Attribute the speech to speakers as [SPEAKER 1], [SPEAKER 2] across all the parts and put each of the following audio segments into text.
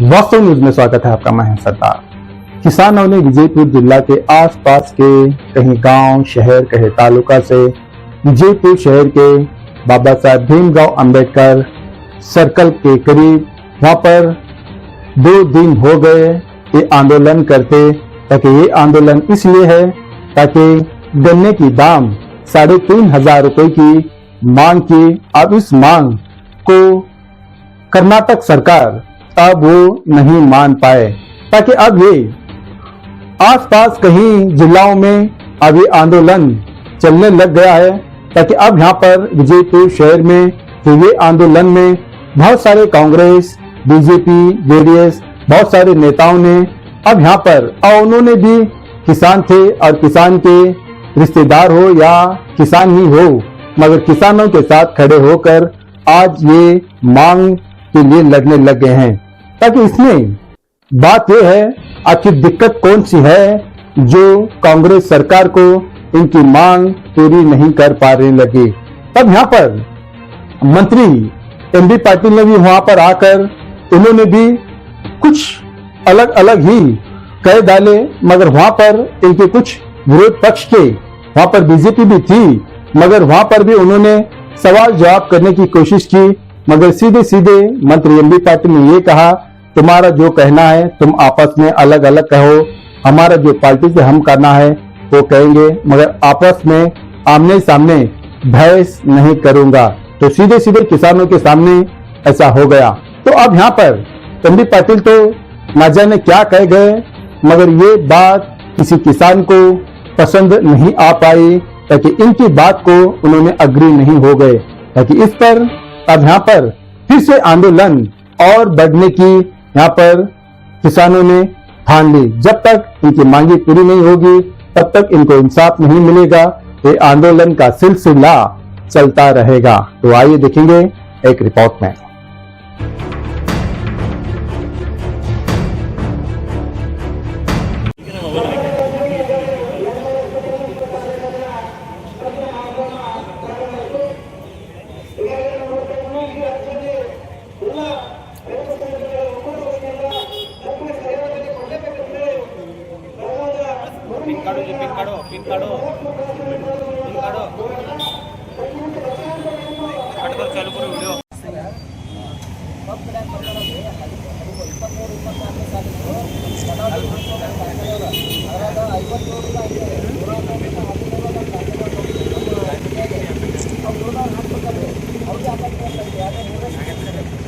[SPEAKER 1] वास्तव न्यूज़ में स्वागत है आपका मैं हूँ सरदार। किसानों ने विजयपुर जिला के आसपास के कहीं गाँव, शहर, कहीं तालुका से विजयपुर शहर के बाबा साहब भीमराव अंबेडकर सर्कल के करीब वहाँ पर दो दिन हो गए ये आंदोलन करते, ताकि ये आंदोलन इसलिए है ताकि गन्ने की दाम साढ़े तीन हज़ार रुपए की मांग की, अब इस मांग को कर्नाटक सरकार अब वो नहीं मान पाए, ताकि अब ये आसपास कहीं जिलाओं में ये आंदोलन चलने लग गया है, ताकि अब यहाँ पर विजयपुर शहर में ये आंदोलन में बहुत सारे कांग्रेस, बीजेपी, जेडीएस, बहुत सारे नेताओं ने अब यहाँ पर, और उन्होंने भी किसान थे और किसान के रिश्तेदार हो या किसान ही हो, मगर किसानों के साथ खड़े होकर आज ये मांग के लिए लड़ने लग गए हैं। ताकि इसमें बात यह है आखिर दिक्कत कौन सी है जो कांग्रेस सरकार को इनकी मांग पूरी नहीं कर पा रही लगी? तब यहाँ पर मंत्री एम बी पाटिल ने भी वहाँ पर आकर उन्होंने भी कुछ अलग अलग ही कह डाले, मगर वहाँ पर इनके कुछ विरोध पक्ष के, वहाँ पर बीजेपी भी थी, मगर वहाँ पर भी उन्होंने सवाल जवाब करने की कोशिश की मगर सीधे सीधे मंत्री एम बी पाटिल ने ये कहा, तुम्हारा जो कहना है, तुम आपस में अलग अलग कहो। हमारा जो पार्टी से हम करना है, वो कहेंगे, मगर आपस में आमने सामने बहस नहीं करूँगा। तो सीधे सीधे किसानों के सामने ऐसा हो गया। तो अब यहाँ पर एम पाटिल तो ना जाने क्या कह गए, मगर ये बात किसी किसान को पसंद नहीं आ पाई, ताकि इनकी बात को उन्होंने अग्री नहीं हो गए, ताकि इस पर अब यहाँ पर फिर से आंदोलन और बढ़ने की यहाँ पर किसानों ने ठान ली। जब तक इनकी मांगे पूरी नहीं होगी, तब तक इनको इंसाफ नहीं मिलेगा। ये आंदोलन का सिलसिला चलता रहेगा। तो आइए देखेंगे एक रिपोर्ट में।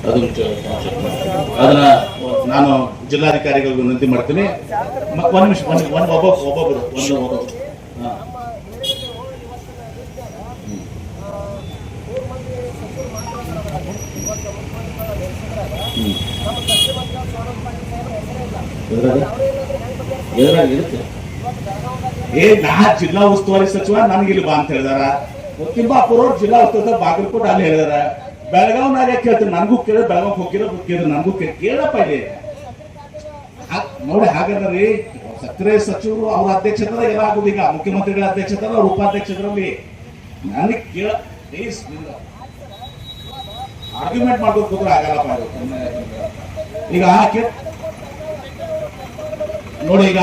[SPEAKER 2] ಅದು ಅದನ್ನ ನಾನು ಜಿಲ್ಲಾಧಿಕಾರಿಗಳಿಗೂ ವಿನಂತಿ ಮಾಡ್ತೀನಿ ಒಂದು ನಿಮಿಷ ಒಂದು ಒಂದು ಒಬ್ಬ ಒಬ್ಬೊಬ್ಬರು ಒಂದು ಒಬ್ಬೊಬ್ರು. ಏ, ನಾ ಜಿಲ್ಲಾ ಉಸ್ತುವಾರಿ ಸಚಿವ ನನ್ಗೆ ಇಲ್ಲಿ ಬಾ ಅಂತ ಹೇಳಿದಾರ. ಅವ್ರು ಜಿಲ್ಲಾ ಉಸ್ತುವಾರಿ ಬಾಗಲಕೋಟೆ ಅಲ್ಲಿ ಹೇಳಿದಾರ. ಬೆಳಗಾವ್ನಾಗ ಕೇಳ್ತಾರೆ ನನ್ಗೂ ಕೇಳಿ, ಬೆಳಗಾವ್ ಹೋಗಿರೋ ಕೇಳಿದ್ರೆ ನನಗೂ ಕೇಳಿ. ಕೇಳಪ್ಪ ಇದೆ ನೋಡಿ ಹಾಗಾದ್ರಿ ಸಕ್ಕರೆ ಸಚಿವರು ಅವ್ರ ಅಧ್ಯಕ್ಷತೆ ಎಲ್ಲ ಈಗ. ಮುಖ್ಯಮಂತ್ರಿಗಳ ಅಧ್ಯಕ್ಷತೆ ಅವ್ರ ಉಪಾಧ್ಯಕ್ಷರಲ್ಲಿ ನನಗೆ ಕೇಳ ಪ್ಲೀಸ್ ಆರ್ಗ್ಯುಮೆಂಟ್ ಮಾಡ್ಬೇಕು ಆಗಲ್ಲಪ್ಪ ಈಗ ನೋಡಿ ಈಗ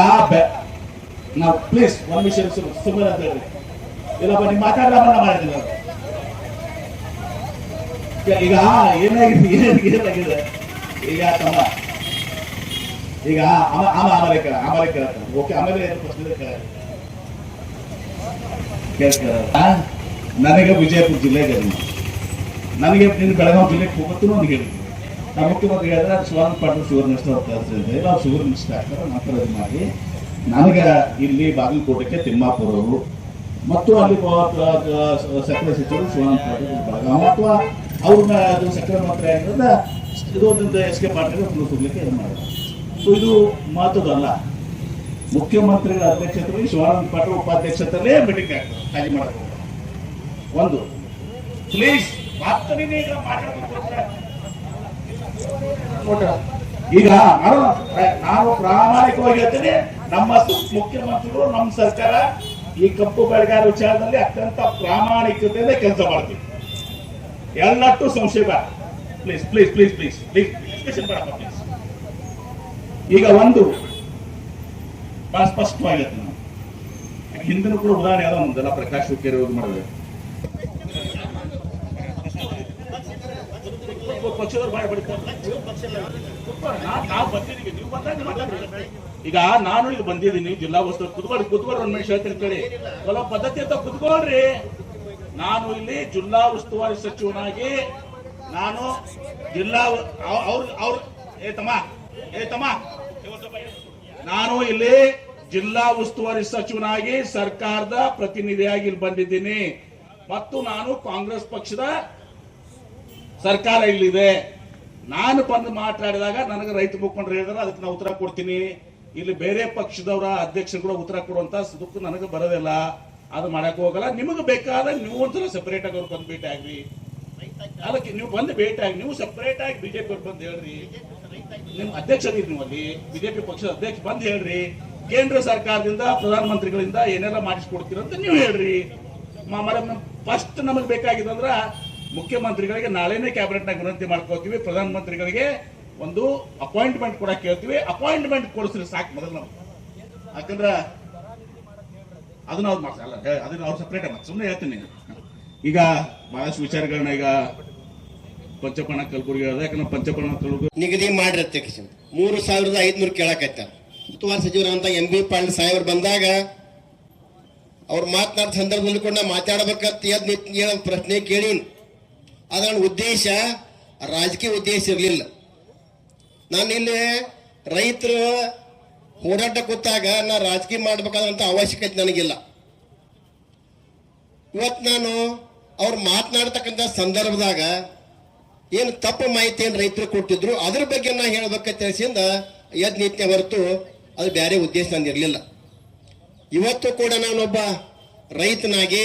[SPEAKER 2] ನಾವು ಪ್ಲೀಸ್ ಒಂದ್ ವಿಷಯ ಸುಮ್ಮನೆ ಅಂತ ಹೇಳಿ. ಇಲ್ಲಪ್ಪ ನೀವು ಮಾತಾಡಲ್ಲ ಮಾಡಿದ್ದೀನಿ ನಾನು. ಈಗ- ಏನಾಗಿದೆ ಏನ್- ಏನಾಗಿದೆ? ಈಗ ತಮ್ಮ. ಈಗ ಆಮ ಆಮ ಆಮೇಲೆ ಕೇಳ ಕೇಳ ಓಕೆ, ಆಮೇಲೆ ಏನು ಪ್ರಶ್ನೆ ಕೇಳ ನನಗೆ ವಿಜಯಪುರ ಜಿಲ್ಲೆಗೆ ನನಗೆ ನಿನ್ನ ಬೆಳಗಾವಿ ಜಿಲ್ಲೆಗೆ ಹೋಗುತ್ತೂ ಅಂತ ನಾವು ಮುಖ್ಯಮಂತ್ರಿ ಹೇಳಿದ್ರೆ ಸುವರ್ಣ ಪಾಟೀಲ್ ಸುವರ್ಣ ಇಷ್ಟ ಹೋಗ್ತಾ ನಾವು ಸುವರ್ಣ ಇಷ್ಟ ಆಗ್ತಾರೆ ಮಾತ್ರ ಇದು ಮಾಡಿ. ನನಗೆ ಇಲ್ಲಿ ಬಾಗಲಕೋಟೆಗೆ ತಿಮ್ಮಾಪುರವರು. ಮತ್ತು ಅಲ್ಲಿ ಸಕ್ಕರೆ ಸಚಿವರು ಸುವರ್ಣ ಪಾಟೀಲ್ ಬೆಳಗಾವಿ ಅಥವಾ ಅವ್ರನ್ನ ಅದು ಸಕ್ಕರೆ ಮಾತ್ರ ಆಗಿರೋದ ಇದು ಒಂದು ಎಸ್ ಕೆ ಪಾಟೀಲ್ ಹೋಗ್ಲಿಕ್ಕೆ ಇದು ಮಾಡಿದ್ರು ಸೊ ಇದು ಮಾತದಲ್ಲ ಮುಖ್ಯಮಂತ್ರಿಗಳ ಅಧ್ಯಕ್ಷತೆಯಲ್ಲಿ ಶಿವಾನಂದ ಪಾಟೀಲ್ ಉಪಾಧ್ಯಕ್ಷತೆಯಲ್ಲೇ ಮೀಟಿಂಗ್ ಆಗ್ತದೆ ಖಾಲಿ ಮಾಡಬಹುದು. ಒಂದು ಪ್ಲೀಸ್ ಮಾತನಿಗೆ ಈಗ ಮಾತಾಡಬೇಕು ಈಗ ನಾನು ನಾನು ಪ್ರಾಮಾಣಿಕವಾಗಿ ಹೇಳ್ತೇನೆ, ನಮ್ಮ ಮುಖ್ಯಮಂತ್ರಿಗಳು, ನಮ್ಮ ಸರ್ಕಾರ ಈ ಕಪ್ಪು ಬೆಳೆಗಾರ ವಿಚಾರದಲ್ಲಿ ಅತ್ಯಂತ ಪ್ರಾಮಾಣಿಕತೆಯಿಂದ ಕೆಲಸ ಮಾಡ್ತೀವಿ. ಎಲ್ಲಟ್ಟು ಸಂಶಯ please please please please please discussion ಬೇಡ ಪ್ಲೀಸ್ ಈಗ ಒಂದು ಬಹಳ ಸ್ಪಷ್ಟವಾಗಿರುತ್ತೆ ನಾವು ಹಿಂದಿನ ಕೂಡ ಉದಾಹರಣೆ ಯಾವ್ದೋ ಒಂದಲ್ಲ ಪ್ರಕಾಶ್ ಹುಕ್ಕೇರಿ ಮಾಡಿದ್ರೆ ಪಕ್ಷದವ್ರು ಬಾಯ್. ಈಗ. ನಾನು ಇಲ್ಲಿ ಬಂದಿದ್ದೀನಿ, ಜಿಲ್ಲಾ ಉಸ್ತುವಾರಿ ಕುತ್ಕೊಳ್ಳಿ ಕುತ್ಕೊಳ್ಳಿ ಒಂದ್ ನಿಮಿಷ ಹೇಳ್ತೀನಿ ಕೇಳಿ. ಕೆಲವು ಪದ್ಧತಿ ಅಂತ ಕುತ್ಕೊಳ್ರಿ. ನಾನು ಇಲ್ಲಿ ಜಿಲ್ಲಾ ಉಸ್ತುವಾರಿ ಸಚಿವನಾಗಿ ನಾನು ಜಿಲ್ಲಾ ಅವ್ರ ಅವ್ರ ಏ, ತಮ್ಮ. ಏ ನಾನು ಇಲ್ಲಿ ಜಿಲ್ಲಾ ಉಸ್ತುವಾರಿ ಸಚಿವನಾಗಿ ಸರ್ಕಾರದ ಪ್ರತಿನಿಧಿಯಾಗಿ ಇಲ್ಲಿ ಬಂದಿದ್ದೀನಿ. ಮತ್ತು ನಾನು ಕಾಂಗ್ರೆಸ್ ಪಕ್ಷದ ಸರ್ಕಾರ ಇಲ್ಲಿದೆ. ನಾನು ಬಂದು ಮಾತಾಡಿದಾಗ ನನಗೆ ರೈತ ಮುಖಂಡರು ಹೇಳಿದ್ರೆ, ಅದಕ್ಕೆ ನಾನು ಉತ್ತರ ಕೊಡ್ತೀನಿ. ಇಲ್ಲಿ ಬೇರೆ ಪಕ್ಷದವರ ಅಧ್ಯಕ್ಷರು ಕೂಡ ಉತ್ತರ ಕೊಡುವಂತ ದುಃಖ ನನಗೆ ಬರೋದಿಲ್ಲ. ಅದು ಮಾಡಕ್ ಹೋಗಲ್ಲ. ನಿಮಗೆ ಬೇಕಾದಾಗ ನೀವು ಒಂದ್ಸಲ ಸೆಪರೇಟ್ ಆಗಿ ಅವ್ರು ಬಂದು ಭೇಟಿ ಆಗ್ರಿ. ಅದಕ್ಕೆ ನೀವು ಬಂದು ಭೇಟಿ ಆಗಿ ನೀವು ಸೆಪರೇಟ್ ಆಗಿ ಬಿಜೆಪಿ ಅವ್ರು ಬಂದು ಹೇಳ್ರಿ. ನಿಮ್ಮ ಅಧ್ಯಕ್ಷರಿರಿ ನೀವು ಅಲ್ಲಿ. ಬಿಜೆಪಿ ಪಕ್ಷದ ಅಧ್ಯಕ್ಷ ಬಂದು ಹೇಳ್ರಿ. ಕೇಂದ್ರ ಸರ್ಕಾರದಿಂದ, ಪ್ರಧಾನಮಂತ್ರಿಗಳಿಂದ ಏನೆಲ್ಲ ಮಾಡಿಸ್ಕೊಡ್ತೀರಂತ ನೀವು ಹೇಳ್ರಿ. ಫಸ್ಟ್ ನಮಗೆ ಬೇಕಾಗಿದಂದ್ರ ಮುಖ್ಯಮಂತ್ರಿಗಳಿಗೆ ನಾಳೆನೇ ಕ್ಯಾಬಿನೆಟ್ ನಾಗ ವಿನಂತಿ ಮಾಡ್ಕೋತೀವಿ ಪ್ರಧಾನಮಂತ್ರಿಗಳಿಗೆ ಒಂದು ಅಪಾಯಿಂಟ್ಮೆಂಟ್ ಕೂಡ ಕೇಳ್ತೀವಿ. ಅಪಾಯಿಂಟ್ಮೆಂಟ್ ಕೊಡಿಸ್ರಿ ಸಾಕು ಮೊದಲು ನಾವು ಯಾಕಂದ್ರೆ ಅದನ್ನ ಅವ್ರು ಮಾಡ್ತಾರೆ ಅಲ್ಲ ಅದನ್ನ ಅವ್ರು ಸಪ್ರೇಟ್ ಮಾಡ್ತಾರೆ ಸುಮ್ಮನೆ ಹೇಳ್ತೀನಿ ಈಗ ಬಹಳಷ್ಟು ವಿಚಾರಗಳನ್ನ ಈಗ ಪಂಚಪಣ ಕಲಬುರ್ಗಿ ಯಾಕಂದ್ರೆ ಪಂಚಪಣ ಕಲಬುರ್ಗಿ
[SPEAKER 3] ನಿಗದಿ ಮಾಡಿರತ್ತೆ ಮೂರು ಸಾವಿರದ ಐದ್ನೂರು ಕೇಳಕತ್ತಾರ. ಉಸ್ತುವಾರಿ ಸಚಿವರಂತ ಎಂ ಬಿ ಪಾಟೀಲ್ ಸಾಹೇಬ್ರು ಬಂದಾಗ ಅವ್ರು ಮಾತನಾಡಿದ ಸಂದರ್ಭದಲ್ಲಿ ಕೂಡ ಮಾತಾಡ್ಬೇಕಂತ ಪ್ರಶ್ನೆ ಕೇಳೀನಿ. ಅದ ನನ್ನ ಉದ್ದೇಶ ರಾಜಕೀಯ ಉದ್ದೇಶ ಇರಲಿಲ್ಲ. ನಾನು ಇಲ್ಲಿ ರೈತರು ಓಡಾಟ ಕೂತಾಗ ನಾ ರಾಜಕೀಯ ಮಾಡ್ಬೇಕಾದಂತ ಅವಶ್ಯಕತೆ ನನಗಿಲ್ಲ. ಇವತ್ತು ನಾನು ಅವ್ರು ಮಾತನಾಡ್ತಕ್ಕಂಥ ಸಂದರ್ಭದಾಗ ಏನು ತಪ್ಪು ಮಾಹಿತಿಯನ್ನು ರೈತರು ಕೊಟ್ಟಿದ್ರು, ಅದ್ರ ಬಗ್ಗೆ ನಾ ಹೇಳ್ಬೇಕಂತ ತಿಳಿಸಿಂದ ಯದ್ ನಿತ್ಯ ಹೊರತು ಅದು ಬೇರೆ ಉದ್ದೇಶ ನಂದಿರಲಿಲ್ಲ ಇವತ್ತು ಕೂಡ ನಾನೊಬ್ಬ ರೈತನಾಗಿ,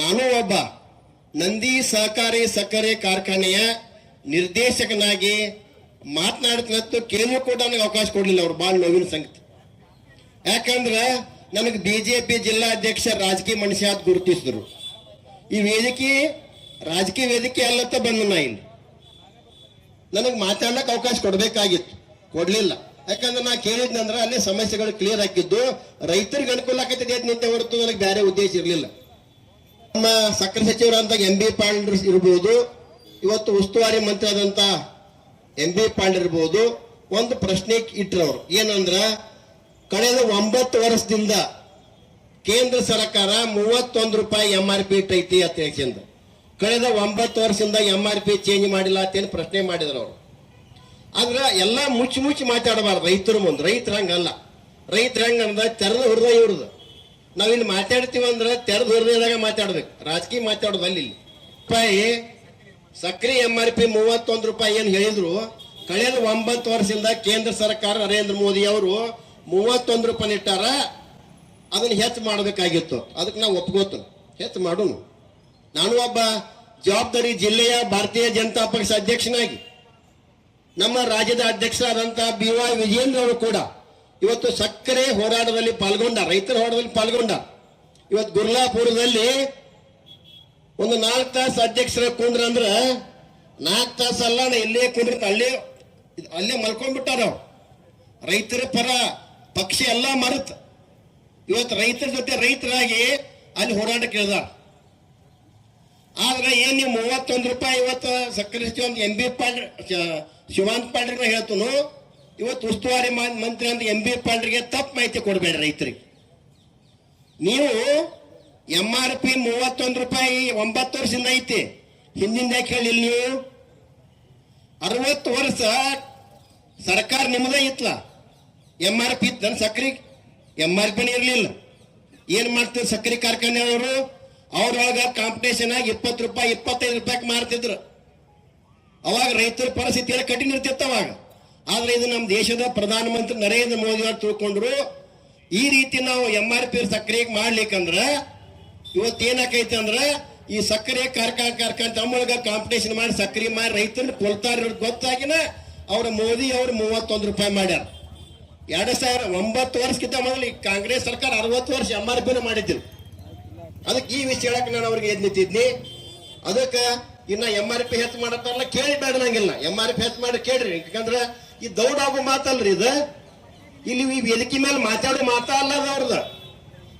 [SPEAKER 3] ನಾನೂ ಒಬ್ಬ ನಂದಿ ಸಹಕಾರಿ ಸಕ್ಕರೆ ಕಾರ್ಖಾನೆಯ ನಿರ್ದೇಶಕನಾಗಿ ಮಾತನಾಡ್ತು ಕೇಳಲು ಕೂಡ ನನಗೆ ಅವಕಾಶ ಕೊಡಲಿಲ್ಲ ಅವ್ರು ಭಾಳ ನೋವಿನ ಸಂಗತಿ. ಯಾಕಂದ್ರೆ ನನಗೆ ಬಿಜೆಪಿ ಜಿಲ್ಲಾಧ್ಯಕ್ಷ ರಾಜಕೀಯ ಮನುಷ್ಯ ಅಂತ ಗುರುತಿಸಿದ್ರು. ಈ ವೇದಿಕೆ ರಾಜಕೀಯ ವೇದಿಕೆ ಅಲ್ಲತ್ತ ಬಂದು ನಾ ಇಲ್ಲಿ. ನನಗೆ ಮಾತಾಡಕ್ಕೆ ಅವಕಾಶ ಕೊಡಬೇಕಾಗಿತ್ತು. ಕೊಡಲಿಲ್ಲ. ಯಾಕಂದ್ರೆ ನಾ ಕೇಳಿದ್ನಂದ್ರೆ ಅಲ್ಲಿ ಸಮಸ್ಯೆಗಳು ಕ್ಲಿಯರ್ ಹಾಕಿದ್ದು ರೈತರಿಗೆ ಅನುಕೂಲ ಆಗತ್ತೆ ಅಂತ ನಿಂತೆ ಹೊರತು ನನಗೆ ಬೇರೆ ಉದ್ದೇಶ ಇರಲಿಲ್ಲ. ನಮ್ಮ ಸಕ್ಕರೆ ಸಚಿವರಂತ ಎಂ ಬಿ ಪಾಂಡ್ರ ಇರ್ಬೋದು, ಇವತ್ತು ಉಸ್ತುವಾರಿ ಮಂತ್ರಿ ಆದಂತ ಎಂ ಬಿ ಪಾಂಡ್ ಇರ್ಬೋದು, ಒಂದು ಪ್ರಶ್ನೆ ಇಟ್ರವ್ರು ಏನಂದ್ರ, ಕಳೆದ ಒಂಬತ್ತು ವರ್ಷದಿಂದ ಕೇಂದ್ರ ಸರ್ಕಾರ ಮೂವತ್ತೊಂದು ರೂಪಾಯಿ ಎಂ ಆರ್ ಪಿ ಇಟ್ಟೈತಿ ಅಂತ ಹೇಳ್ಕೊಂಡು ಕಳೆದ ಒಂಬತ್ತು ವರ್ಷದಿಂದ ಎಂ ಆರ್ ಪಿ ಚೇಂಜ್ ಮಾಡಿಲ್ಲ ಅಂತೇನು ಪ್ರಶ್ನೆ ಮಾಡಿದ್ರು ಅವರು. ಆದ್ರೆ ಎಲ್ಲ ಮುಚ್ಚಿ ಮುಚ್ಚಿ ಮಾತಾಡಬಾರ್ದು ರೈತರ ಮುಂದೆ. ರೈತರ ಹಂಗಲ್ಲ. ರೈತರ ಹಂಗ ತೆರೆದ ಹುರಿದ ಇವ್ರದ್ದು ನಾವಿಲ್ಲಿ ಮಾತಾಡ್ತೀವಿ ಅಂದ್ರೆ ತೆರೆದ ಹೊರದಾಗ ಮಾತಾಡ್ಬೇಕು. ರಾಜಕೀಯ ಮಾತಾಡೋದು ಅಲ್ಲಿ. ರೂಪಾಯಿ ಸಕ್ರಿ ಎಂ ಆರ್ ಪಿ ಮೂವತ್ತೊಂದು ರೂಪಾಯಿ ಏನು ಹೇಳಿದ್ರು, ಕಳೆದ ಒಂಬತ್ತು ವರ್ಷದಿಂದ ಕೇಂದ್ರ ಸರ್ಕಾರ ನರೇಂದ್ರ ಮೋದಿ ಅವರು ಮೂವತ್ತೊಂದು ರೂಪಾಯಿ ಇಟ್ಟಾರ ಅದನ್ನ ಹೆಚ್ಚು ಮಾಡಬೇಕಾಗಿತ್ತು. ಅದಕ್ಕೆ ನಾವು ಒಪ್ಕೋತು. ಹೆಚ್ಚು ಮಾಡೋನು ನಾನು ಒಬ್ಬ ಜವಾಬ್ದಾರಿ ಜಿಲ್ಲೆಯ ಭಾರತೀಯ ಜನತಾ ಪಕ್ಷ ಅಧ್ಯಕ್ಷನಾಗಿ, ನಮ್ಮ ರಾಜ್ಯದ ಅಧ್ಯಕ್ಷರಾದಂತ ಬಿ ವೈ ವಿಜಯೇಂದ್ರ ಅವರು ಕೂಡ ಇವತ್ತು ಸಕ್ಕರೆ ಹೋರಾಟದಲ್ಲಿ ಪಾಲ್ಗೊಂಡ, ರೈತರ ಹೋರಾಟದಲ್ಲಿ ಪಾಲ್ಗೊಂಡ, ಇವತ್ತು ಗುರ್ಲಾಪುರದಲ್ಲಿ ಒಂದು ನಾಲ್ಕು ತಾಸು ಅಧ್ಯಕ್ಷರ ಕುಂದ್ರ ಅಂದ್ರೆ ನಾಲ್ಕು ತಾಸು ಅಲ್ಲ ಇಲ್ಲೇ ಕುಂದ್ರತ ಅಲ್ಲೇ ಅಲ್ಲೇ ಮಲ್ಕೊಂಡ್ಬಿಟ್ಟಾರ ರೈತರ ಪರ ಪಕ್ಷಿ ಎಲ್ಲ ಮರೆತ ಇವತ್ತು ರೈತರ ಜೊತೆ ರೈತರಾಗಿ ಅಲ್ಲಿ ಹೋರಾಟ ಕೇಳ್ದ ಆದ್ರೆ ಏನ್ ನೀವು ಮೂವತ್ತೊಂದು ರೂಪಾಯಿ ಇವತ್ತು ಸಕ್ಕರೆ ಎಂ ಬಿ ಪಾಂಡ್ರ ಶಿವಾಂತ್ ಪಾಂಡ್ರಿಗೆ ಹೇಳ್ತನು ಇವತ್ತು ಉಸ್ತುವಾರಿ ಮಂತ್ರಿ ಅಂತ ಎಂ ಬಿ ಪಾಂಡ್ರಿಗೆ ತಪ್ಪು ಮಾಹಿತಿ ಕೊಡಬೇಡ ರೈತರಿಗೆ. ನೀವು ಎಂ ಆರ್ ಪಿ ಮೂವತ್ತೊಂದು ರೂಪಾಯಿ ಒಂಬತ್ತು ವರ್ಷದಿಂದ ಐತಿ. ಹಿಂದಿಂದ ಯಾಕೆ ಹೇಳಿಲ್ಲ ನೀವು. ಅರವತ್ತು ವರ್ಷ ಸರ್ಕಾರ ನಿಮ್ಮದೇ ಇತ್ತಲ್ಲ ಎಂ ಆರ್ ಪಿ ಇತ್ತು ಸಕ್ರೆ, ಎಂ ಆರ್ ಪಿನೇ ಇರಲಿಲ್ಲ. ಏನು ಮಾಡ್ತಿದ್ರು ಸಕ್ಕರೆ ಕಾರ್ಖಾನೆಯವರು? ಅವ್ರೊಳಗ ಕಾಂಪಿಟೇಷನ್ ಆಗಿ ಇಪ್ಪತ್ತು ರೂಪಾಯಿ, ಇಪ್ಪತ್ತೈದು ರೂಪಾಯಿಗೆ ಮಾರ್ತಿದ್ರು. ಅವಾಗ ರೈತರ ಪರಿಸ್ಥಿತಿ ಎಲ್ಲ ಕಠಿಣ ಇರ್ತಿತ್ತು ಅವಾಗ. ಆದ್ರೆ ಇದು ನಮ್ಮ ದೇಶದ ಪ್ರಧಾನಮಂತ್ರಿ ನರೇಂದ್ರ ಮೋದಿ ಅವರು ತಿಳ್ಕೊಂಡ್ರು, ಈ ರೀತಿ ನಾವು ಎಂ ಆರ್ ಪಿ ಸಕ್ಕರೆಗೆ ಮಾಡ್ಲಿಕ್ಕಂದ್ರ ಇವತ್ತೇನಾಕೈತಿ ಅಂದ್ರ, ಈ ಸಕ್ಕರೆ ಕಾರ್ಖಾನೆ ಕಾರ್ಖಾನೆ ತಮ್ಮೊಳಗ ಕಾಂಪಿಟೇಷನ್ ಮಾಡಿ ಸಕ್ಕರೆ ಮಾಡಿ ರೈತರನ್ನ ಕೊಲ್ತಾರ ಗೊತ್ತಾಗಿನ ಅವ್ರ ಮೋದಿ ಅವ್ರು ಮೂವತ್ತೊಂದು ರೂಪಾಯಿ ಮಾಡ್ಯಾರ. ಎರಡ್ ಸಾವಿರ ಒಂಬತ್ತು ವರ್ಷಕ್ಕಿಂತ ಮೊದಲು ಈ ಕಾಂಗ್ರೆಸ್ ಸರ್ಕಾರ ಅರವತ್ತು ವರ್ಷ ಎಂ ಆರ್ ಪಿನ ಮಾಡಿದ್ರು ಅದಕ್ಕೆ ಈ ವಿಷಯ ಹೇಳಕ್ ನಾನು ಅವ್ರಿಗೆ ಎದ್ ನಿಂತಿದ್ನಿ. ಅದಕ್ಕೆ ಇನ್ನ ಎಂ ಆರ್ ಪಿ ಹೆಚ್ಚು ಮಾಡತ್ತಾರಲ್ಲ ಕೇಳಿ ಬೇಡ ನಂಗಿಲ್ಲ ಎಂ ಆರ್ ಪಿ ಹೆಚ್ಚು ಮಾಡಿ ಕೇಳ್ರಿ. ಯಾಕಂದ್ರ ಈ ದೌಡಾಗು ಮಾತಲ್ರಿ ಇದು? ಇಲ್ಲಿ ಈ ವೇದಿಕೆ ಮೇಲೆ ಮಾತಾಡೋ ಮಾತಾ ಅಲ್ಲ ಅದು ಅವ್ರದ್ದು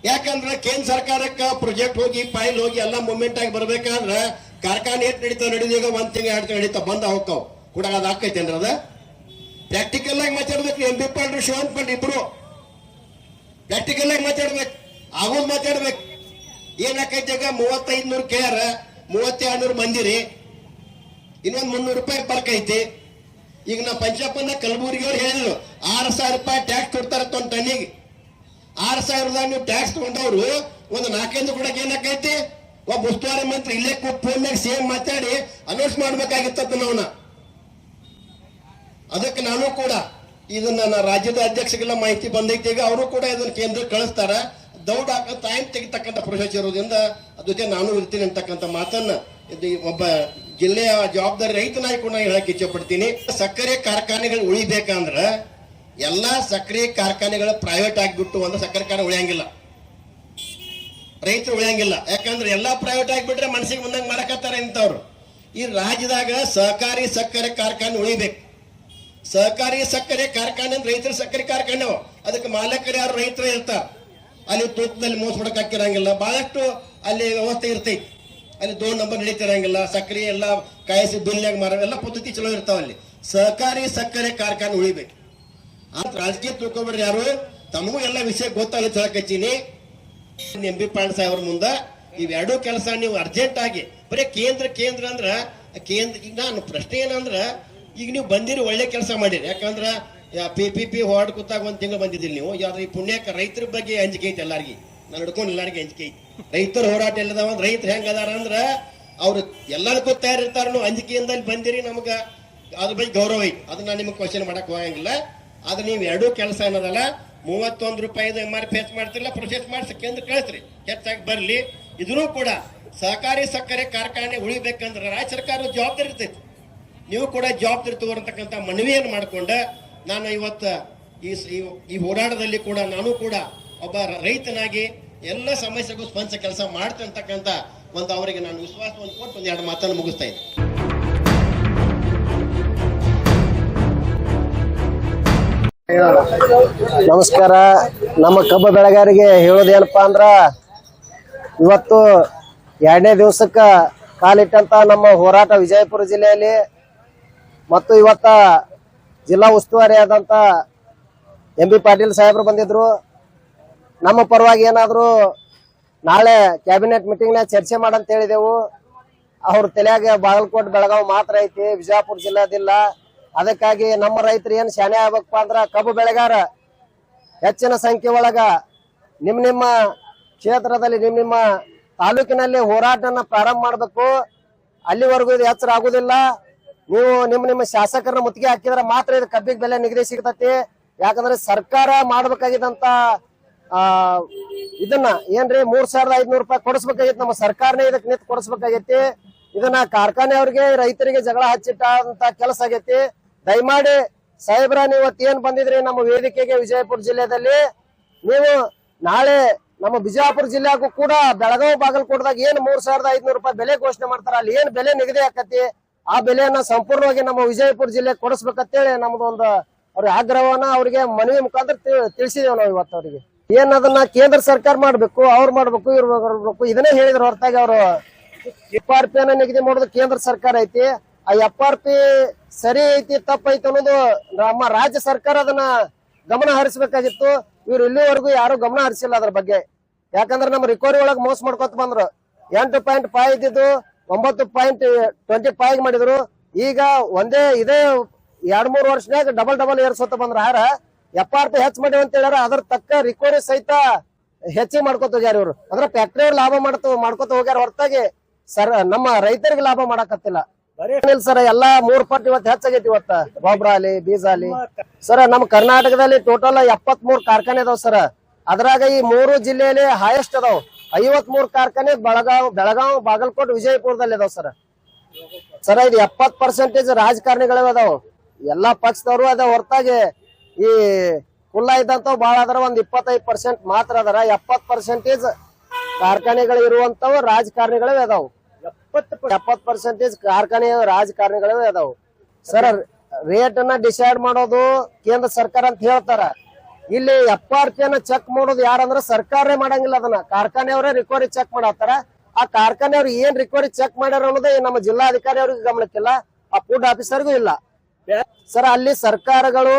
[SPEAKER 3] ಯಾಕಂದ್ರೆ ಕೇಂದ್ರ ಸರ್ಕಾರಕ್ಕೆ ಪ್ರೊಜೆಕ್ಟ್ ಹೋಗಿ ಫೈಲ್ ಹೋಗಿ ಎಲ್ಲ ಮೂವ್ಮೆಂಟ್ ಆಗಿ ಬರ್ಬೇಕಾದ್ರೆ ಕಾರ್ಖಾನೆ ಏಟ್ ನಡೀತಾವ ನಡೀದೀಗ ಒಂದ್ ತಿಂಗಳು, ಎರಡು ತಿಂಗಳು ನಡೀತಾವ ಬಂದ ಹೋಗ್ತಾವ ಕೂಡ ಅದು ಅಂದ್ರೆ ಅದ? ಪ್ರಾಕ್ಟಿಕಲ್ ಆಗಿ ಮಾತಾಡ್ಬೇಕು ಎಂ ಬಿ ಪಾಲ್ರು ಶಿವಂತ್ ಪಾಲ್ ಇಬ್ರು. ಪ್ರಾಕ್ಟಿಕಲ್ ಆಗಿ ಮಾತಾಡ್ಬೇಕು, ಆಗೋದ್ ಮಾತಾಡ್ಬೇಕು. ಏನ್ ಈಗ ಮೂವತ್ತೈದ್ ನೂರು ಕೇಳ್ಯಾರ ಮೂವತ್ತೆರಡು ನೂರು ಮಂದಿರಿ. ಇನ್ನೊಂದು ಮುನ್ನೂರು ರೂಪಾಯಿ ಬರ್ಕ್ ಐತಿ ಈಗ ನಾ ಪಂಚಪ್ಪನ ಕಲಬುರ್ಗಿ ಹೇಳಿದ್ರು ಆರು ಸಾವಿರ ರೂಪಾಯಿ ಟ್ಯಾಕ್ಸ್ ಕೊಡ್ತಾರ ಒಂದು ಟನ್ನಿಗೆ. ಆರು ಸಾವಿರದಾಗ ನೀವು ಟ್ಯಾಕ್ಸ್ ತಗೊಂಡವ್ರು ಒಂದು ನಾಲ್ಕೈದು ಕೊಡಕ್ಕೆ ಏನಾಕೈತಿ? ಒಬ್ಬ ಉಸ್ತುವಾರಿ ಮಂತ್ರಿ ಇಲ್ಲೇ ಫೋನ್ಯಾಗ ಸೇಮ್ ಮಾತಾಡಿ ಅನೌನ್ಸ್ ಮಾಡ್ಬೇಕಾಗಿತ್ತ ನಾವ್ನ. ಅದಕ್ಕೆ ನಾನು ಕೂಡ ಇದನ್ನ ನನ್ನ ರಾಜ್ಯದ ಅಧ್ಯಕ್ಷಗೆಲ್ಲ ಮಾಹಿತಿ ಬಂದೈತಿ, ಈಗ ಅವರು ಕೂಡ ಇದನ್ನ ಕೇಂದ್ರ ಕಳಿಸ್ತಾರ. ದೌಡ್ ಹಾಕ ಟೈಮ್ ತೆಗಿತಕ್ಕಂಥ ಪ್ರೊಸೆಸ್ ಇರೋದ್ರಿಂದ ಅದಕ್ಕೆ ನಾನು ಇರ್ತೀನಿ ಅಂತಕ್ಕಂಥ ಮಾತನ್ನ ಇದು ಒಬ್ಬ ಜಿಲ್ಲೆಯ ಜವಾಬ್ದಾರಿ ರೈತನಾಗಿ ಕೂಡ ನಾನು ಹೇಳಕ್ ಇಚ್ಛಪಡ್ತೀನಿ. ಸಕ್ಕರೆ ಕಾರ್ಖಾನೆಗಳು ಉಳಿಬೇಕಂದ್ರ ಎಲ್ಲಾ ಸಕ್ಕರೆ ಕಾರ್ಖಾನೆಗಳು ಪ್ರೈವೇಟ್ ಆಗಿಬಿಟ್ಟು ಒಂದು ಸಕ್ಕರೆ ಕಾರ್ಖಾನೆ ಉಳಿಯಂಗಿಲ್ಲ. ರೈತರು ಉಳಿಯಂಗಿಲ್ಲ. ಯಾಕಂದ್ರೆ ಎಲ್ಲಾ ಪ್ರೈವೇಟ್ ಆಗಿಬಿಟ್ರೆ ಮನಸ್ಸಿಗೆ ಮುಂದಂಗೆ ಮಾಡಕತ್ತಾರೆ ಇಂಥವ್ರು. ಈ ರಾಜ್ಯದಾಗ ಸಹಕಾರಿ ಸಕ್ಕರೆ ಕಾರ್ಖಾನೆ ಉಳಿಬೇಕು. ಸಹಕಾರಿ ಸಕ್ಕರೆ ಕಾರ್ಖಾನೆ ಅಂದ್ರೆ ರೈತರ ಸಕ್ಕರೆ ಕಾರ್ಖಾನೆ. ಅದಕ್ಕೆ ಮಾಲಕರು ಯಾರು ರೈತರೇ ಇರ್ತಾರೆ. ಅಲ್ಲಿ ತೂಕದಲ್ಲಿ ಮೋಸ ಮಾಡಕ್ ಬಹಳಷ್ಟು ಅಲ್ಲಿ ವ್ಯವಸ್ಥೆ ಇರ್ತೈತಿ. ಅಲ್ಲಿ ದೋ ನಂಬರ್ ನಡೀತಿರಂಗಿಲ್ಲ ಸಕ್ಕರೆ ಎಲ್ಲ ಕಾಯಿಸಿ ಬಿಲ್ನಾಗ ಮಾರ ಎಲ್ಲ ಪದ್ಧತಿ ಚಲೋ ಇರ್ತಾವ ಅಲ್ಲಿ. ಸಹಕಾರಿ ಸಕ್ಕರೆ ಕಾರ್ಖಾನೆ ಉಳಿಬೇಕು. ಆ ರಾಜಕೀಯ ತಿಳ್ಕೊಬೇಡ್ರಿ ಯಾರು? ತಮಗೂ ಎಲ್ಲ ವಿಷಯ ಗೊತ್ತಾಗಲಿ ಹೇಳಕತ್ತೀನಿ. ಎಂ ಬಿ ಪಾಂಡ್ ಸಾಹೇಬ್ರ ಮುಂದ ಇವೆರಡೂ ಕೆಲಸ ನೀವು ಅರ್ಜೆಂಟ್ ಆಗಿ, ಬರೀ ಕೇಂದ್ರ ಕೇಂದ್ರ ಅಂದ್ರ, ಕೇಂದ್ರ, ಈಗ ನಾನು ಪ್ರಶ್ನೆ ಏನಂದ್ರ, ಈಗ ನೀವು ಬಂದಿರಿ ಒಳ್ಳೆ ಕೆಲಸ ಮಾಡಿರಿ. ಯಾಕಂದ್ರ ಪಿ ಪಿ ಪಿ ಹೊಡ್ ಕೂತಾಗ ಒಂದ್ ತಿಂಗಳು ಬಂದಿದ್ದಿಲ್ಲ ನೀವು. ಯಾವ್ದು ಈ ಪುಣ್ಯಕ್ಕೆ ರೈತರ ಬಗ್ಗೆ ಅಂಜಿಕೆ ಐತೆ ಎಲ್ಲಾರ್ಗಿ. ನಾನು ಹಿಡ್ಕೊಂಡು ಎಲ್ಲಾರಿಗೆ ಅಂಜಿಕೆ ಐತಿ. ರೈತರ ಹೋರಾಟ ಎಲ್ಲದಾವ ರೈತರು ಹೆಂಗ್ ಅದಾರ ಅವ್ರು ಎಲ್ಲದಕ್ಕೂ ತಯಾರಿರ್ತಾರ ನೀವು ಅಂಜಿಕೆಯಿಂದ ಬಂದಿರಿ ನಮಗ. ಅದ್ರ ಬಗ್ಗೆ ಗೌರವ ಐತಿ. ಅದನ್ನ ನಾನು ನಿಮಗೆ ಕ್ವಶನ್ ಮಾಡಕ್ ಹೋಗಂಗಿಲ್ಲ. ಆದ್ರೆ ನೀವು ಎರಡೂ ಕೆಲಸ ಏನದಲ್ಲ ಮೂವತ್ತೊಂದು ರೂಪಾಯಿದು ಎಂ ಆರ್ ಪಿ ಮಾಡ್ತಿರಲ್ಲ ಪ್ರೊಸೆಸ್ ಮಾಡಿಸಿ ಕೇಂದ್ರ ಕಳಿಸ್ರಿ. ಹೆಚ್ಚಾಗಿ ಬರಲಿ. ಇದನ್ನೂ ಕೂಡ ಸಹಕಾರಿ ಸಕ್ಕರೆ ಕಾರ್ಖಾನೆ ಉಳಿಬೇಕಂದ್ರೆ ರಾಜ್ಯ ಸರ್ಕಾರದ ಜವಾಬ್ದಾರಿ ಇರ್ತೈತಿ. ನೀವು ಕೂಡ ಜವಾಬ್ದಾರಿ ತಗೋರ್ತಕ್ಕಂಥ ಮನವಿಯನ್ನು ಮಾಡಿಕೊಂಡ ನಾನು ಇವತ್ತು ಈ ಹೋರಾಟದಲ್ಲಿ ಕೂಡ ನಾನು ಕೂಡ ಒಬ್ಬ ರೈತನಾಗಿ ಎಲ್ಲ ಸಮಸ್ಯೆಗೂ ಸ್ಪಂದಿಸ ಕೆಲಸ ಮಾಡ್ತಂತಕ್ಕಂಥ ಒಂದು ಅವರಿಗೆ ನಾನು ವಿಶ್ವಾಸವನ್ನು ಕೊಟ್ಟು ಒಂದು ಎರಡು ಮಾತನ್ನು ಮುಗಿಸ್ತಾ ಇದ್ದೀನಿ
[SPEAKER 4] ನಮಸ್ಕಾರ. ನಮ್ಮ ಕಬ್ಬು ಬೆಳೆಗಾರಿಗೆ ಹೇಳೋದೇನಪ್ಪ ಅಂದ್ರ, ಇವತ್ತು ಎರಡನೇ ದಿವಸಕ್ಕ ಕಾಲಿಟ್ಟಂತ ನಮ್ಮ ಹೋರಾಟ ವಿಜಯಪುರ ಜಿಲ್ಲೆಯಲ್ಲಿ ಮತ್ತು ಇವತ್ತ ಜಿಲ್ಲಾ ಉಸ್ತುವಾರಿ ಆದಂತ ಎಂ ಬಿ ಪಾಟೀಲ್ ಸಾಹೇಬ್ರು ಬಂದಿದ್ರು. ನಮ್ಮ ಪರವಾಗಿ ಏನಾದರೂ ನಾಳೆ ಕ್ಯಾಬಿನೆಟ್ ಮೀಟಿಂಗ್ನಾಗ ಚರ್ಚೆ ಮಾಡಂತ ಹೇಳಿದೆವು. ಅವ್ರ ತಲೆಯಾಗ ಬಾಗಲಕೋಟೆ, ಬೆಳಗಾವ್ ಮಾತ್ರ ಐತಿ ವಿಜಯಪುರ ಜಿಲ್ಲಾದಿಲ್ಲ. ಅದಕ್ಕಾಗಿ ನಮ್ಮ ರೈತರು ಏನು ಶಾಣೆ ಆಗ್ಬೇಕಪ್ಪ ಅಂದ್ರ ಕಬ್ಬು ಬೆಳೆಗಾರ ಹೆಚ್ಚಿನ ಸಂಖ್ಯೆ ಒಳಗ ನಿಮ್ ನಿಮ್ಮ ಕ್ಷೇತ್ರದಲ್ಲಿ, ನಿಮ್ ನಿಮ್ಮ ತಾಲೂಕಿನಲ್ಲಿ ಹೋರಾಟನ ಪ್ರಾರಂಭ ಮಾಡಬೇಕು. ಅಲ್ಲಿವರೆಗೂ ಇದು ಎಚ್ಚರ ಆಗುದಿಲ್ಲ. ನೀವು ನಿಮ್ಮ ನಿಮ್ಮ ಶಾಸಕರನ್ನ ಮುತ್ತಿಗೆ ಹಾಕಿದ್ರೆ ಮಾತ್ರ ಇದು ಕಬ್ಬಿಗೆ ಬೆಲೆ ನಿಗದಿ ಸಿಗ್ತತಿ. ಯಾಕಂದ್ರೆ ಸರ್ಕಾರ ಮಾಡ್ಬೇಕಾಗಿದ್ದಂತ ಆ, ಇದನ್ನ ಏನ್ರಿ ಮೂರ್ ಸಾವಿರದ ಐದ್ನೂರು ರೂಪಾಯಿ ಕೊಡಿಸ್ಬೇಕಾಗಿತ್ತು ನಮ್ಮ ಸರ್ಕಾರನೇ ಇದಕ್ಕೆ ನಿಂತು ಕೊಡಿಸ್ಬೇಕಾಗೈತಿ. ಇದನ್ನ ಕಾರ್ಖಾನೆ ಅವ್ರಿಗೆ, ರೈತರಿಗೆ ಜಗಳ ಹಚ್ಚಿಟ್ಟಂತ ಕೆಲಸ ಆಗೈತಿ. ದಯಮಾಡಿ ಸಾಹೇಬ್ರ, ನೀವು ಏನ್ ಬಂದಿದ್ರಿ ನಮ್ಮ ವೇದಿಕೆಗೆ ವಿಜಯಪುರ ಜಿಲ್ಲೆಯಲ್ಲಿ ನೀವು ನಾಳೆ ನಮ್ಮ ಬಿಜಾಪುರ ಜಿಲ್ಲೆಗೂ ಕೂಡ ಬೆಳಗಾವಿ ಬಾಗಲಕೋಟದಾಗ ಏನ್ ಮೂರ್ ಸಾವಿರದ ಐದ್ನೂರು ರೂಪಾಯಿ ಬೆಲೆ ಘೋಷಣೆ ಮಾಡ್ತಾರ, ಅಲ್ಲಿ ಏನ್ ಬೆಲೆ ನಿಗದಿ ಆಕತಿ, ಆ ಬೆಲೆಯನ್ನ ಸಂಪೂರ್ಣವಾಗಿ ನಮ್ಮ ವಿಜಯಪುರ ಜಿಲ್ಲೆ ಕೊಡಿಸ್ಬೇಕಂತೇಳಿ ಒಂದು ಅವ್ರ ಆಗ್ರಹವನ್ನ ಅವ್ರಿಗೆ ಮನವಿ ಮುಖಾಂತರ ತಿಳಿಸಿದೇವ್ ನಾವು ಇವತ್ತು ಅವರಿಗೆ. ಏನ್ ಅದನ್ನ ಕೇಂದ್ರ ಸರ್ಕಾರ ಮಾಡ್ಬೇಕು, ಅವ್ರು ಮಾಡ್ಬೇಕು, ಇವ್ರು ಇದನ್ನೇ ಹೇಳಿದ್ರು ಹೊರತಾಗಿ ಅವರು. ಎಫ್ ಆರ್ ಪಿ ಅನ್ನ ನಿಗದಿ ಮಾಡೋದು ಕೇಂದ್ರ ಸರ್ಕಾರ ಐತಿ. ಆ ಎಫ್ ಆರ್ ಪಿ ಸರಿ ಐತಿ ತಪ್ಪೈತಿ ಅನ್ನೋದು ನಮ್ಮ ರಾಜ್ಯ ಸರ್ಕಾರ ಅದನ್ನ ಗಮನ ಹರಿಸಬೇಕಾಗಿತ್ತು. ಇವ್ರು ಇಲ್ಲಿವರೆಗೂ ಯಾರು ಗಮನ ಹರಿಸಿಲ್ಲ ಅದ್ರ ಬಗ್ಗೆ. ಯಾಕಂದ್ರೆ ನಮ್ಮ ರಿಕವರಿ ಒಳಗೆ ಮೋಸ ಮಾಡ್ಕೊತ ಬಂದ್ರು. ಎಂಟು ಪಾಯಿಂಟ್ ಫೈವ್ ಇದ್ದಿದ್ದು, ಒಂಬತ್ತು ಪಾಯಿಂಟ್ ಟ್ವೆಂಟಿ ಫೈವ್ ಮಾಡಿದ್ರು. ಈಗ ಒಂದೇ, ಇದೇ ಎರಡ್ ಮೂರು ವರ್ಷನ್ಯಾಗ ಡಬಲ್ ಡಬಲ್ ಏರ್ಸೋತ ಬಂದ್ರ. ಹಾರ ಎಫ್ ಆರ್ ಪಿ ಹೆಚ್ಚ್ ಅಂತ ಹೇಳ್ಯಾರ ಅದ್ರ ತಕ್ಕ ರಿಕವರಿ ಸಹಿತ ಹೆಚ್ಚಿಗೆ ಮಾಡ್ಕೊತ ಹೋಗ್ಯಾರ ಇವ್ರು. ಅಂದ್ರೆ ಫ್ಯಾಕ್ಟರಿ ಲಾಭ ಮಾಡ್ತ ಮಾಡ್ಕೊತ ಹೋಗ್ಯಾರ ಹೊರತಾಗಿ ಸರ್ ನಮ್ಮ ರೈತರಿಗೆ ಲಾಭ ಮಾಡಕತ್ತಿಲ್ಲ. ಸರ್ ಎಲ್ಲಾ ಮೂರ್ ಪಟ್ಟು ಇವತ್ತು ಹೆಚ್ಚಾಗೈತಿ ಇವತ್ತ. ಗೊಬ್ಬರ ಅಲ್ಲಿ ಬೀಜ ಅಲ್ಲಿ ಸರ್ ನಮ್ಮ ಕರ್ನಾಟಕದಲ್ಲಿ ಟೋಟಲ್ ಎಪ್ಪತ್ ಮೂರ್ ಕಾರ್ಖಾನೆ ಅದಾವ ಸರ್. ಅದ್ರಾಗ ಈ ಮೂರು ಜಿಲ್ಲೆಯಲ್ಲಿ ಹೈಯೆಸ್ಟ್ ಅದಾವ. ಐವತ್ ಮೂರ್ ಕಾರ್ಖಾನೆ ಬೆಳಗಾವ್ ಬೆಳಗಾವ್ ಬಾಗಲಕೋಟ್ ವಿಜಯಪುರದಲ್ಲಿ ಅದಾವ ಸರ್. ಸರ್ ಇದು ಎಪ್ಪತ್ ಪರ್ಸೆಂಟೇಜ್ ರಾಜಕಾರಣಿಗಳೇ ಅದಾವ. ಎಲ್ಲಾ ಪಕ್ಷದವರು ಅದ ಹೊರತಾಗಿ ಈ ಕುಲ್ಲ ಇದ್ದಂಥವು ಭಾಳ ಅದರ, ಒಂದ್ ಇಪ್ಪತ್ತೈದು ಪರ್ಸೆಂಟ್ ಮಾತ್ರ ಅದರ. ಎಪ್ಪತ್ ಪರ್ಸೆಂಟೇಜ್ ಕಾರ್ಖಾನೆಗಳು ಇರುವಂತವು ರಾಜಕಾರಣಿಗಳೇ ಅದಾವು. ಎಪ್ಪತ್ ಪರ್ಸೆಂಟೇಜ್ ಕಾರ್ಖಾನೆ, ರಾಜಕಾರಣಿಗಳೇ ಅದಾವು. ಸರ್ ರೇಟ್ ಅನ್ನ ಡಿಸೈಡ್ ಮಾಡೋದು ಕೇಂದ್ರ ಸರ್ಕಾರ ಅಂತ ಹೇಳ್ತಾರ. ಇಲ್ಲಿ ಎಫ್ ಆರ್ ಚೆಕ್ ಮಾಡೋದು ಯಾರಂದ್ರ ಸರ್ಕಾರನೇ ಮಾಡಂಗಿಲ್ಲ ಅದನ್ನ. ಕಾರ್ಖಾನೆಯವರೇ ರಿಕವರಿ ಚೆಕ್ ಮಾಡತ್ತಾರ. ಆ ಕಾರ್ಖಾನೆಯವ್ರು ಏನ್ ರಿಕವರಿ ಚೆಕ್ ಮಾಡ್ಯಾರ ಅನ್ನೋದೇ ನಮ್ಮ ಜಿಲ್ಲಾಧಿಕಾರಿ ಅವ್ರಿಗೆ ಗಮನಕ್ಕಿಲ್ಲ. ಆ ಫುಡ್ ಆಫೀಸರ್ಗೂ ಇಲ್ಲ. ಸರ್ ಅಲ್ಲಿ ಸರ್ಕಾರಗಳು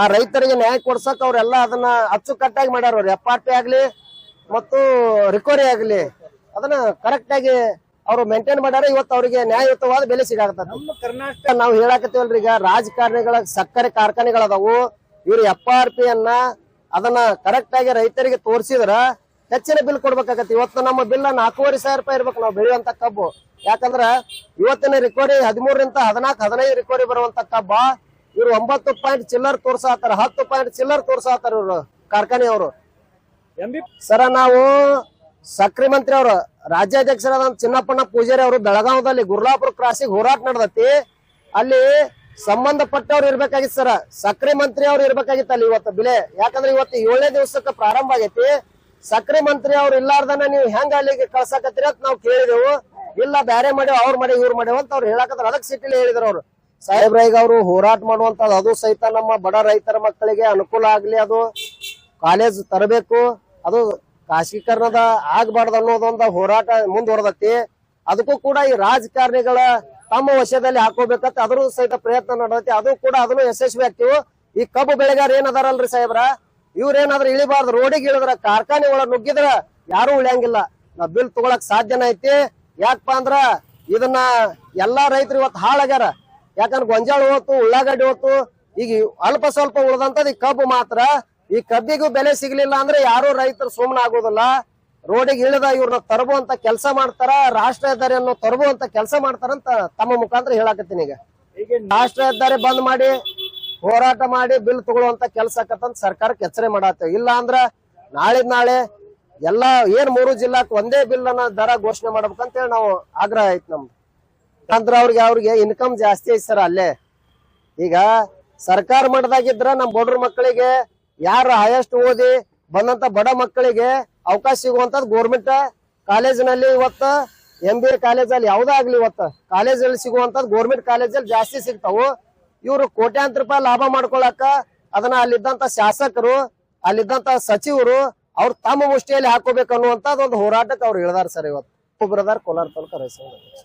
[SPEAKER 4] ಆ ರೈತರಿಗೆ ನ್ಯಾಯ ಕೊಡ್ಸಕ್ ಅವ್ರೆಲ್ಲ ಅದನ್ನ ಅಚ್ಚುಕಟ್ಟಾಗಿ ಮಾಡ್ಯಾರ ಅವ್ರು. ಎಫ್ ಆರ್ ಪಿ ಆಗ್ಲಿ ಮತ್ತು ರಿಕವರಿ ಆಗ್ಲಿ ಅದನ್ನ ಕರೆಕ್ಟ್ ಆಗಿ ಅವ್ರು ಮೇಂಟೈನ್ ಮಾಡ್ಯಾರ. ಇವತ್ತು ಅವರಿಗೆ ನ್ಯಾಯಯುತವಾದ ಬೆಲೆ ಸಿಗಾಕತ್ತ
[SPEAKER 5] ನಮ್ಮ ಕರ್ನಾಟಕ
[SPEAKER 4] ನಾವು ಹೇಳಾಕತ್ತೀವಲ್ರಿ ಈಗ ರಾಜಕಾರಣಿಗಳ ಸಕ್ಕರೆ ಕಾರ್ಖಾನೆಗಳದಾವು. ಇವ್ರು ಎಫ್ ಆರ್ ಪಿ ಅನ್ನ ಅದನ್ನ ಕರೆಕ್ಟ್ ಆಗಿ ರೈತರಿಗೆ ತೋರಿಸಿದ್ರ ಹೆಚ್ಚಿನ ಬಿಲ್ ಕೊಡ್ಬೇಕಾಗತ್ತೆ. ಇವತ್ತು ನಮ್ಮ ಬಿಲ್ ನಾಲ್ಕೂವರೆ ಸಾವಿರ ರೂಪಾಯಿ ಇರ್ಬೇಕು ನಾವು ಬೆಳೆಯುವಂತ ಕಬ್ಬು. ಯಾಕಂದ್ರ ಇವತ್ತಿನ ರಿಕವರಿ ಹದಿಮೂರರಿಂದ ಹದಿನಾಲ್ಕು ಹದಿನೈದು ರಿಕವರಿ ಬರುವಂತ ಕಬ್ಬ ಇವ್ರು ಒಂಬತ್ತು ಪಾಯಿಂಟ್ ಚಿಲ್ಲರ್ ತೋರ್ಸಾತಾರ ಹತ್ತು ಪಾಯಿಂಟ್ ಚಿಲ್ಲರ್ ತೋರ್ಸಾತಾರ ಇವ್ರು ಕಾರ್ಖಾನೆಯವರು ಸರ ನಾವು ಸಕ್ರಿ ಮಂತ್ರಿ ಅವರು ರಾಜ್ಯಾಧ್ಯಕ್ಷರಾದ ಚಿನ್ನಪ್ಪಣ್ಣ ಪೂಜಾರಿ ಅವರು ಬೆಳಗಾವದಲ್ಲಿ ಗುರ್ಲಾಪುರ ಕ್ರಾಸಿಗೆ ಹೋರಾಟ ನಡೆದತಿ. ಅಲ್ಲಿ ಸಂಬಂಧಪಟ್ಟವ್ರು ಇರ್ಬೇಕಾಗಿತ್ತು ಸರ ಸಕ್ರಿ ಮಂತ್ರಿ ಅವ್ರು ಇರ್ಬೇಕಾಗಿತ್ತು ಅಲ್ಲಿ ಇವತ್ತು ಬಿಲೆ. ಯಾಕಂದ್ರೆ ಇವತ್ತು ಏಳನೇ ದಿವಸಕ್ಕೆ ಪ್ರಾರಂಭ ಆಗೈತಿ. ಸಕ್ರಿ ಮಂತ್ರಿ ಅವ್ರು ಇಲ್ಲಾರ್ದನ ನೀವು ಹೆಂಗ ಅಲ್ಲಿಗೆ ಕಳ್ಸಾಕತ್ತೀರಿ ಅಂತ ನಾವು ಕೇಳಿದೆವು. ಇಲ್ಲ ಬ್ಯಾರೆ ಮಾಡಿ ಅವ್ರು ಮಾಡಿ ಇವ್ರು ಮಾಡಿ ಅಂತ ಅವ್ರು ಹೇಳಕತ್ತಾರ. ಅದಕ್ಕೆ ಸಿಟ್ಟಿಲ್ಲ ಹೇಳಿದ್ರು ಅವ್ರು. ಸಾಹೇಬ್ರ ಈಗ ಅವರು ಹೋರಾಟ ಮಾಡುವಂತದ್ದು ಅದು ಸಹಿತ ನಮ್ಮ ಬಡ ರೈತರ ಮಕ್ಕಳಿಗೆ ಅನುಕೂಲ ಆಗ್ಲಿ, ಅದು ಕಾಲೇಜ್ ತರಬೇಕು, ಅದು ಖಾಸಗೀಕರಣದ ಆಗ್ಬಾರ್ದು ಅನ್ನೋದೊಂದು ಹೋರಾಟ ಮುಂದುವರೆದತಿ. ಅದಕ್ಕೂ ಕೂಡ ಈ ರಾಜಕಾರಣಿಗಳ ತಮ್ಮ ವಶದಲ್ಲಿ ಹಾಕೋಬೇಕಂತ ಅದ್ರ ಸಹಿತ ಪ್ರಯತ್ನ ನಡೆದತಿ. ಅದು ಕೂಡ ಅದನ್ನು ಯಶಸ್ವಿ ಆಗ್ತೀವಿ. ಈ ಕಬ್ಬು ಬೆಳೆಗಾರ ಏನದಾರಲ್ರಿ ಸಾಹೇಬ್ರ? ಇವ್ರೇನಾದ್ರೂ ಇಳಿಬಾರ್ದು. ರೋಡಿಗೆ ಇಳಿದ್ರ, ಕಾರ್ಖಾನೆ ಒಳಗೆ ನುಗ್ಗಿದ್ರ ಯಾರು ಉಳಿಯಂಗಿಲ್ಲ. ನಾವ್ ಬಿಲ್ ತಗೊಳಕ್ ಸಾಧ್ಯನ ಐತಿ. ಯಾಕಪ್ಪ ಅಂದ್ರ ಇದನ್ನ ಎಲ್ಲಾ ರೈತರು ಇವತ್ತು ಹಾಳಾಗ್ಯಾರ. ಯಾಕಂದ್ರೆ ಗೊಂಜಾಳ ಹೋತು ಉಳ್ಳಾಗಡ್ಡಿ ಹೋತು ಈಗ ಅಲ್ಪ ಸ್ವಲ್ಪ ಉಳ್ದಂತದ್ ಈ ಕಬ್ಬು ಮಾತ್ರ, ಈ ಕಬ್ಬಿಗೂ ಬೆಲೆ ಸಿಗ್ಲಿಲ್ಲ ಅಂದ್ರೆ ಯಾರು ರೈತರು ಸುಮ್ಮನೆ ಆಗೋದಿಲ್ಲ. ರೋಡಿಗೆ ಇಳಿದ ಇವ್ರನ್ನ ತರಬುವಂತ ಕೆಲಸ ಮಾಡ್ತಾರ ರಾಷ್ಟ್ರ ಹೆದ್ದಾರಿಯನ್ನು ತರಬುವಂತ ಕೆಲಸ ಮಾಡ್ತಾರಂತ ತಮ್ಮ ಮುಖಾಂತರ ಹೇಳಾಕತ್ತೀನಿ ಈಗ. ರಾಷ್ಟ್ರ ಹೆದ್ದಾರಿ ಬಂದ್ ಮಾಡಿ, ಹೋರಾಟ ಮಾಡಿ ಬಿಲ್ ತಗೊಳ್ಳುವಂತ ಕೆಲಸ ಆಕತ್ತಂತ ಸರ್ಕಾರಕ್ಕೆ ಎಚ್ಚರಿ ಮಾಡತ್ತೇವೆ. ಇಲ್ಲ ಅಂದ್ರ ನಾಳೆ ನಾಳೆ ಎಲ್ಲಾ, ಏನ್ ಮೂರು ಜಿಲ್ಲಾಕ್ ಒಂದೇ ಬಿಲ್ ಅನ್ನ ದರ ಘೋಷಣೆ ಮಾಡ್ಬೇಕಂತ ಹೇಳಿ ನಾವು ಆಗ್ರಹ ಆಯ್ತು ನಮ್ದು. ಅಂದ್ರ ಅವ್ರಿಗೆ ಅವ್ರಿಗೆ ಇನ್ಕಮ್ ಜಾಸ್ತಿ ಐತಿ ಸರ್ ಅಲ್ಲೇ. ಈಗ ಸರ್ಕಾರ ಮಟ್ಟದಾಗಿದ್ರ ನಮ್ ಬಡ್ರ ಮಕ್ಕಳಿಗೆ ಯಾರು ಹೈಯೆಸ್ಟ್ ಓದಿ ಬಂದಂತ ಬಡ ಮಕ್ಕಳಿಗೆ ಅವಕಾಶ ಸಿಗುವಂತದ್ ಗೋರ್ಮೆಂಟ್ ಕಾಲೇಜಿನಲ್ಲಿ ಇವತ್ತ ಎಂ ಬಿ ಎ ಕಾಲೇಜಲ್ಲಿ ಯಾವ್ದೇ ಆಗ್ಲಿ ಇವತ್ತ. ಕಾಲೇಜಲ್ಲಿ ಸಿಗುವಂತದ್ ಗೋರ್ಮೆಂಟ್ ಕಾಲೇಜಲ್ಲಿ ಜಾಸ್ತಿ ಸಿಗ್ತಾವು. ಇವರು ಕೋಟ್ಯಾಂತರ ರೂಪಾಯಿ ಲಾಭ ಮಾಡ್ಕೊಳಕ ಅದನ್ನ ಅಲ್ಲಿದ್ದಂತ ಶಾಸಕರು, ಅಲ್ಲಿದ್ದಂತ ಸಚಿವರು ಅವ್ರು ತಮ್ಮ ಮುಷ್ಟಿಯಲ್ಲಿ ಹಾಕೋಬೇಕು ಅನ್ನುವಂತ ಒಂದು ಹೋರಾಟಕ್ಕೆ ಅವ್ರು ಹೇಳಿದಾರೆ ಸರ್ ಇವತ್ತು. ಬ್ರದರ್ ಕೋಲಾರ ತಾಲೂಕು ರೈತ